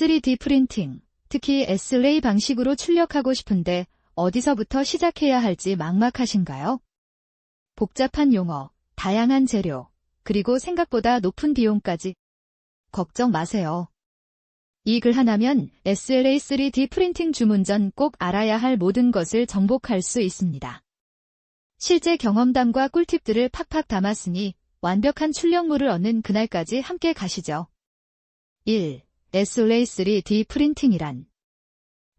3D 프린팅, 특히 SLA 방식으로 출력하고 싶은데 어디서부터 시작해야 할지 막막하신가요? 복잡한 용어, 다양한 재료, 그리고 생각보다 높은 비용까지 걱정 마세요. 이 글 하나면 SLA 3D 프린팅 주문 전 꼭 알아야 할 모든 것을 정복할 수 있습니다. 실제 경험담과 꿀팁들을 팍팍 담았으니 완벽한 출력물을 얻는 그날까지 함께 가시죠. 1. SLA 3D 프린팅이란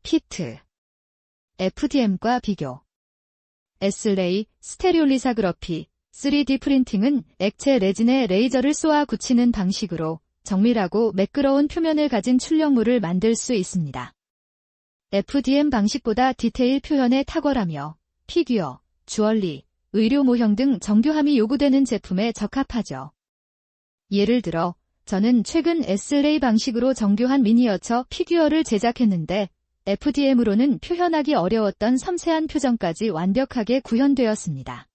피트 FDM과 비교 SLA 스테레올리사그러피 3D 프린팅은 액체 레진에 레이저를 쏘아 굳히는 방식으로 정밀하고 매끄러운 표면을 가진 출력물을 만들 수 있습니다. FDM 방식보다 디테일 표현에 탁월하며 피규어, 주얼리, 의료 모형 등 정교함이 요구되는 제품에 적합하죠. 예를 들어 저는 최근 SLA 방식으로 정교한 미니어처 피규어를 제작했는데 FDM으로는 표현하기 어려웠던 섬세한 표정까지 완벽하게 구현되었습니다.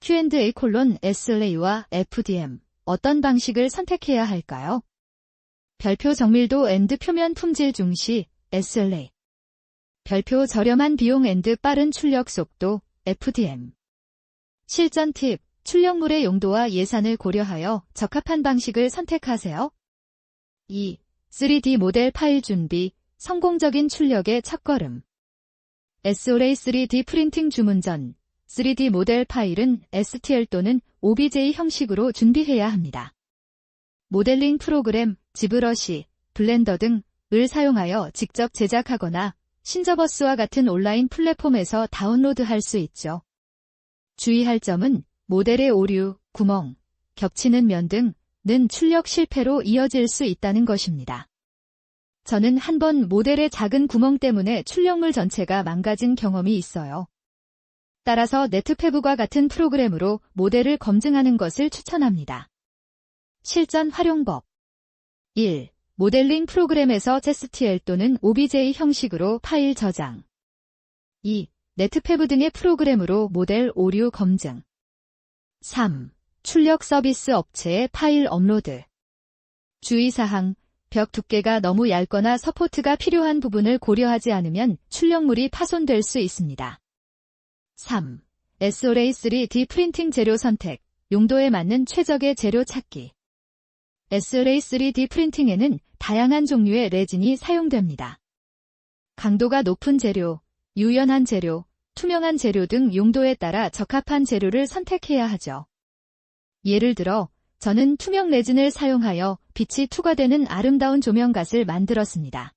Q&A 콜론 SLA와 FDM 어떤 방식을 선택해야 할까요? 별표 정밀도 앤드 표면 품질 중시 SLA 별표 저렴한 비용 앤드 빠른 출력 속도 FDM 실전 팁 출력물의 용도와 예산을 고려하여 적합한 방식을 선택하세요. 2. 3D 모델 파일 준비 성공적인 출력의 첫걸음 SOLA 3D 프린팅 주문 전 3D 모델 파일은 STL 또는 OBJ 형식으로 준비해야 합니다. 모델링 프로그램, 지브러시, 블렌더 등을 사용하여 직접 제작하거나 신저버스와 같은 온라인 플랫폼에서 다운로드할 수 있죠. 주의할 점은 모델의 오류, 구멍, 겹치는 면 등는 출력 실패로 이어질 수 있다는 것입니다. 저는 한 번 모델의 작은 구멍 때문에 출력물 전체가 망가진 경험이 있어요. 따라서 네트페브과 같은 프로그램으로 모델을 검증하는 것을 추천합니다. 실전 활용법 1. 모델링 프로그램에서 STL 또는 OBJ 형식으로 파일 저장 2. 네트페브 등의 프로그램으로 모델 오류 검증 3. 출력 서비스 업체의 파일 업로드 주의사항 벽 두께가 너무 얇거나 서포트가 필요한 부분을 고려하지 않으면 출력물이 파손될 수 있습니다. 3. SOLA 3D 프린팅 재료 선택, 용도에 맞는 최적의 재료 찾기. SLA 3D 프린팅에는 다양한 종류의 레진이 사용됩니다. 강도가 높은 재료, 유연한 재료, 투명한 재료 등 용도에 따라 적합한 재료를 선택해야 하죠. 예를 들어, 저는 투명 레진을 사용하여 빛이 투과되는 아름다운 조명갓을 만들었습니다.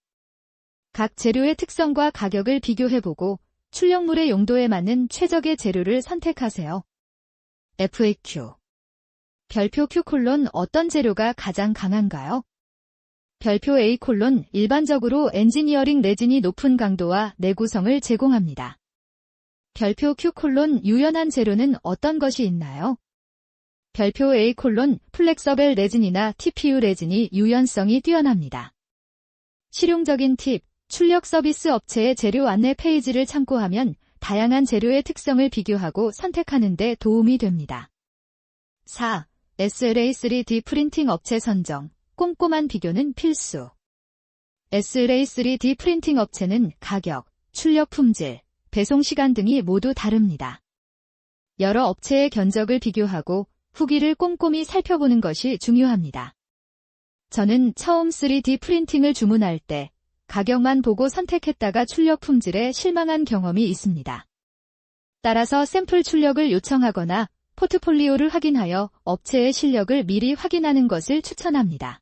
각 재료의 특성과 가격을 비교해보고 출력물의 용도에 맞는 최적의 재료를 선택하세요. FAQ 별표 Q 콜론 어떤 재료가 가장 강한가요? 별표 A 콜론 일반적으로 엔지니어링 레진이 높은 강도와 내구성을 제공합니다. 별표 Q 콜론 유연한 재료는 어떤 것이 있나요? 별표 A 콜론 플렉서벨 레진이나 TPU 레진이 유연성이 뛰어납니다. 실용적인 팁 출력 서비스 업체의 재료 안내 페이지를 참고하면 다양한 재료의 특성을 비교하고 선택하는 데 도움이 됩니다. 4. SLA 3D 프린팅 업체 선정. 꼼꼼한 비교는 필수. SLA 3D 프린팅 업체는 가격, 출력 품질, 배송 시간 등이 모두 다릅니다. 여러 업체의 견적을 비교하고 후기를 꼼꼼히 살펴보는 것이 중요합니다. 저는 처음 3D 프린팅을 주문할 때 가격만 보고 선택했다가 출력 품질에 실망한 경험이 있습니다. 따라서 샘플 출력을 요청하거나 포트폴리오를 확인하여 업체의 실력을 미리 확인하는 것을 추천합니다.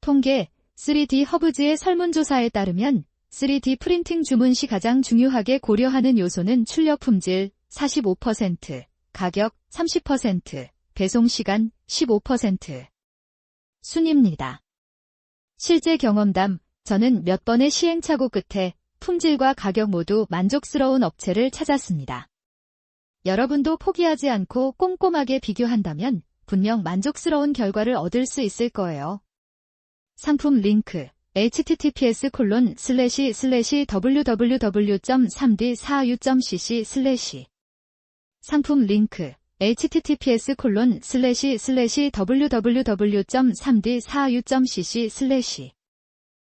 통계 3D 허브즈의 설문조사에 따르면 3D 프린팅 주문 시 가장 중요하게 고려하는 요소는 출력 품질 45%, 가격 30%, 배송 시간 15%. 순입니다. 실제 경험담 저는 몇 번의 시행착오 끝에 품질과 가격 모두 만족스러운 업체를 찾았습니다. 여러분도 포기하지 않고 꼼꼼하게 비교한다면 분명 만족스러운 결과를 얻을 수 있을 거예요. 상품 링크 https 콜론 슬래시 슬래시 www.3d4u.cc 슬래시 상품 링크 https 콜론 슬래시 슬래시 www.3d4u.cc 슬래시